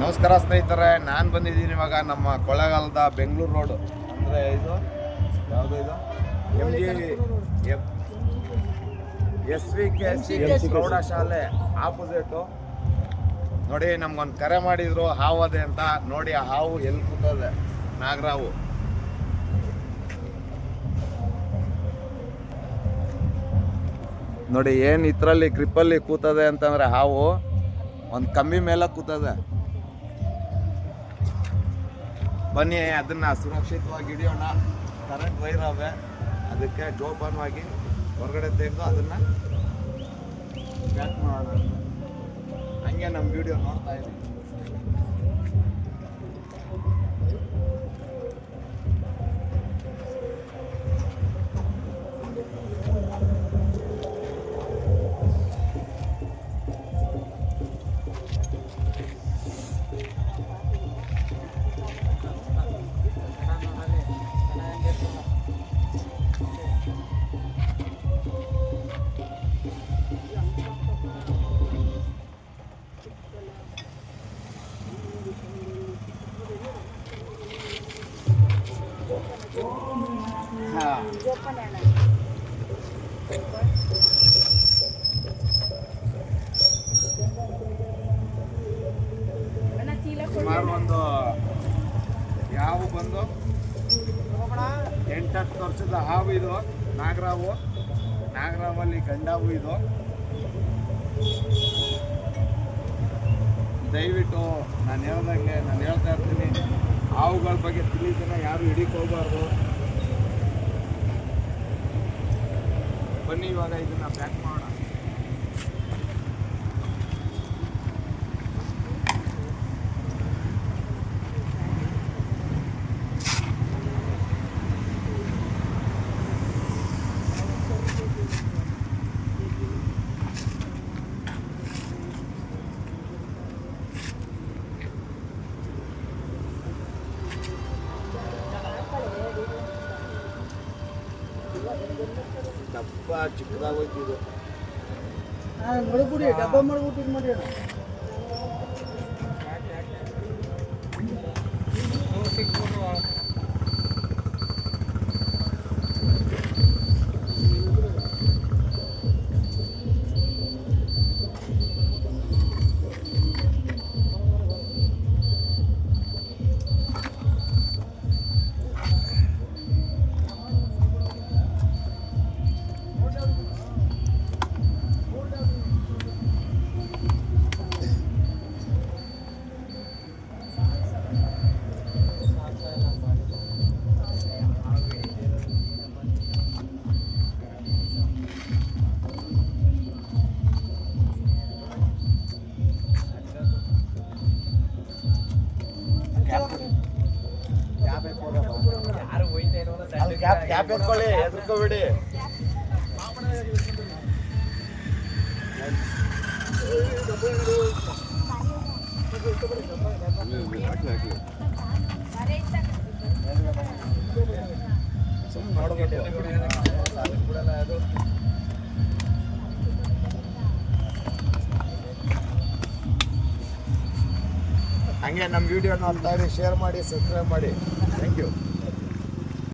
ನಮಸ್ಕಾರ ಸ್ನೇಹಿತರೆ ನಾನು ಬಂದಿದ್ದೀನಿ ಇವಾಗ ನಮ್ಮ ಕೊಳ್ಳೇಗಾಲದ ಬೆಂಗಳೂರು ರೋಡ್. ಅಂದರೆ ಇದು? ಯಾವುದು ಇದು? M G S V K C ಪ್ರೌಢಶಾಲೆ ಆಪೋಸಿಟು. ನೋಡಿ ನಮ್ಗೊಂದು ಕರೆ ಮಾಡಿದ್ರು ಹಾವು ಅದೇ ಅಂತ. ನೋಡಿ ಆ ಹಾವು ಎಲ್ಲಿ ಕೂತದೆ? ನಾಗರಾವು. ನೋಡಿ ಏನು ಇದರಲ್ಲಿ ಗ್ರಿಪ್ಪಲ್ಲಿ ಕೂತದೆ ಅಂತಂದರೆ ಹಾವು ಒಂದು ಕಂಬಿ ಮೇಲೆ ಕೂತದೆ. ಬನ್ನಿ, ಅದನ್ನ ಸುರಕ್ಷಿತವಾಗಿ ಹಿಡಿಯೋಣ. ಕರೆಂಟ್ ಅವೆ. ಅದಕ್ಕೆ ಜೋಪಾನವಾಗಿ ಹೊರಗಡೆ ತೆಗೆದು ಅದನ್ನ ಪ್ಯಾಕ್ ಮಾಡೋಣ. ಹಂಗೆ ನಮ್ಮ ವಿಡಿಯೋ ನೋಡ್ತಾ ಇದ್ದೀವಿ ಸುಮಾರು ಒಂದು ಯಾವ ಬಂದು ಎಂಟತ್ತು ವರ್ಷದ ಹಾವು ಇದು, ನಾಗರಾವು. ನಾಗರಾವಲ್ಲಿ ಗಂಡಾವು ಇದು. ದಯವಿಟ್ಟು ನಾನು ಹೇಳ್ದಂಗೆ, ನಾನು ಹೇಳ್ತಾ ಇರ್ತೀನಿ, ಹಾವುಗಳ ಬಗ್ಗೆ ತಿಳಿದಿನ ಯಾರು ಹಿಡಿಕ್ ಬನ್ನಿ ಇವಾಗ ಇದನ್ನ ಪ್ಯಾಕ್ ಮಾಡೋಣ ಚಿಕ್ಕದಾಗೋಯ್ತು ಇದು ಮಡಗ್ಬಿಡಿ ಡಬ್ಬ ಮಾಡ್ಬಿಟ್ಟು ಇದು ಕ್ಯಾಪ್ ಕ್ಯಾಪ್ ಎತ್ಕೊಳ್ಳಿ ಎದ್ಕೋಬೇಡಿ ಸುಮ್ಮನೆ ನೋಡ್ಬೇಕು ಹಂಗೆ ನಮ್ಮ ವಿಡಿಯೋ ನೋಡ್ತಾ ಇರಿ ಶೇರ್ ಮಾಡಿ ಸಬ್ಸ್ಕ್ರೈಬ್ ಮಾಡಿ. Thank you